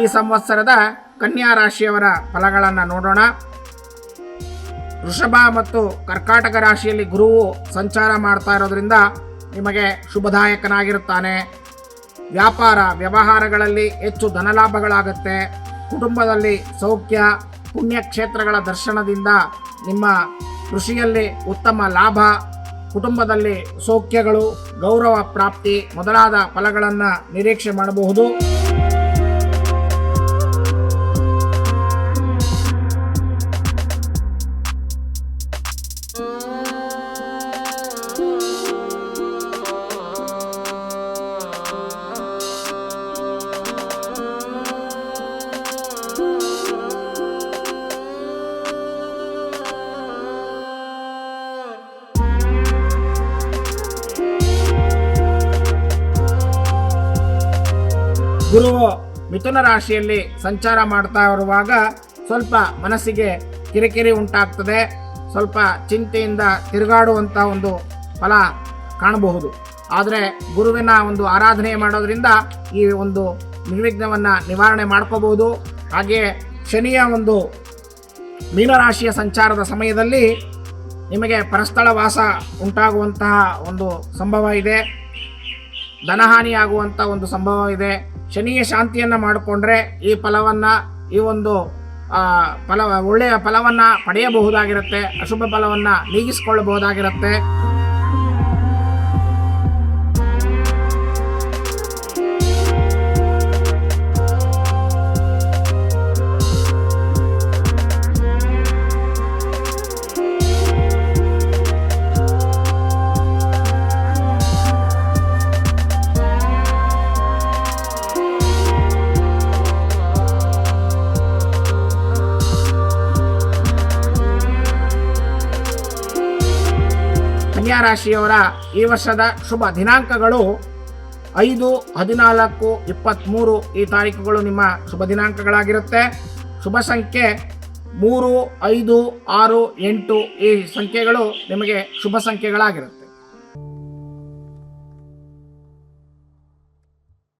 ಈ ಸಂವತ್ಸರದ ಕನ್ಯಾ ರಾಶಿಯವರ ಫಲಗಳನ್ನು ನೋಡೋಣ. ವೃಷಭ ಮತ್ತು ಕರ್ಕಾಟಕ ರಾಶಿಯಲ್ಲಿ ಗುರುವು ಸಂಚಾರ ಮಾಡ್ತಾ ಇರೋದ್ರಿಂದ ನಿಮಗೆ ಶುಭದಾಯಕನಾಗಿರುತ್ತಾನೆ. ವ್ಯಾಪಾರ ವ್ಯವಹಾರಗಳಲ್ಲಿ ಹೆಚ್ಚು ಧನಲಾಭಗಳಾಗುತ್ತೆ. ಕುಟುಂಬದಲ್ಲಿ ಸೌಖ್ಯ, ಪುಣ್ಯಕ್ಷೇತ್ರಗಳ ದರ್ಶನದಿಂದ ನಿಮ್ಮ ಕೃಷಿಯಲ್ಲಿ ಉತ್ತಮ ಲಾಭ, ಕುಟುಂಬದಲ್ಲಿ ಸೌಖ್ಯಗಳು, ಗೌರವ ಪ್ರಾಪ್ತಿ ಮೊದಲಾದ ಫಲಗಳನ್ನು ನಿರೀಕ್ಷೆ ಮಾಡಬಹುದು. ಗುರುವು ಮಿಥುನ ರಾಶಿಯಲ್ಲಿ ಸಂಚಾರ ಮಾಡ್ತಾ ಇರುವಾಗ ಸ್ವಲ್ಪ ಮನಸ್ಸಿಗೆ ಕಿರಿಕಿರಿ ಉಂಟಾಗ್ತದೆ. ಸ್ವಲ್ಪ ಚಿಂತೆಯಿಂದ ತಿರುಗಾಡುವಂಥ ಒಂದು ಫಲ ಕಾಣಬಹುದು. ಆದರೆ ಗುರುವಿನ ಒಂದು ಆರಾಧನೆ ಮಾಡೋದರಿಂದ ಈ ಒಂದು ನಿರ್ವಿಘ್ನವನ್ನು ನಿವಾರಣೆ ಮಾಡ್ಕೋಬಹುದು. ಹಾಗೆಯೇ ಶನಿಯ ಒಂದು ಮೀನರಾಶಿಯ ಸಂಚಾರದ ಸಮಯದಲ್ಲಿ ನಿಮಗೆ ಪರಸ್ಥಳ ವಾಸ ಉಂಟಾಗುವಂತಹ ಒಂದು ಸಂಭವ ಇದೆ. ಧನಹಾನಿಯಾಗುವಂಥ ಒಂದು ಸಂಭವ ಇದೆ. ಶನಿಯ ಶಾಂತಿಯನ್ನು ಮಾಡಿಕೊಂಡ್ರೆ ಈ ಫಲವನ್ನು ಈ ಒಂದು ಫಲ ಒಳ್ಳೆಯ ಫಲವನ್ನು ಪಡೆಯಬಹುದಾಗಿರುತ್ತೆ ಅಶುಭ ಫಲವನ್ನು ನೀಗಿಸಿಕೊಳ್ಳಬಹುದಾಗಿರುತ್ತೆ ಕನ್ಯಾ ರಾಶಿಯವರ ಈ ವರ್ಷದ ಶುಭ ದಿನಾಂಕಗಳು ಐದು, ಹದಿನಾಲ್ಕು ಇಪ್ಪತ್ತ್ಮೂರು ಈ ತಾರೀಕುಗಳು ನಿಮ್ಮ ಶುಭ ದಿನಾಂಕಗಳಾಗಿರುತ್ತೆ. ಶುಭ ಸಂಖ್ಯೆ ಮೂರು, ಐದು, ಆರು, ಎಂಟು ಈ ಸಂಖ್ಯೆಗಳು ನಿಮಗೆ ಶುಭ ಸಂಖ್ಯೆಗಳಾಗಿರುತ್ತೆ.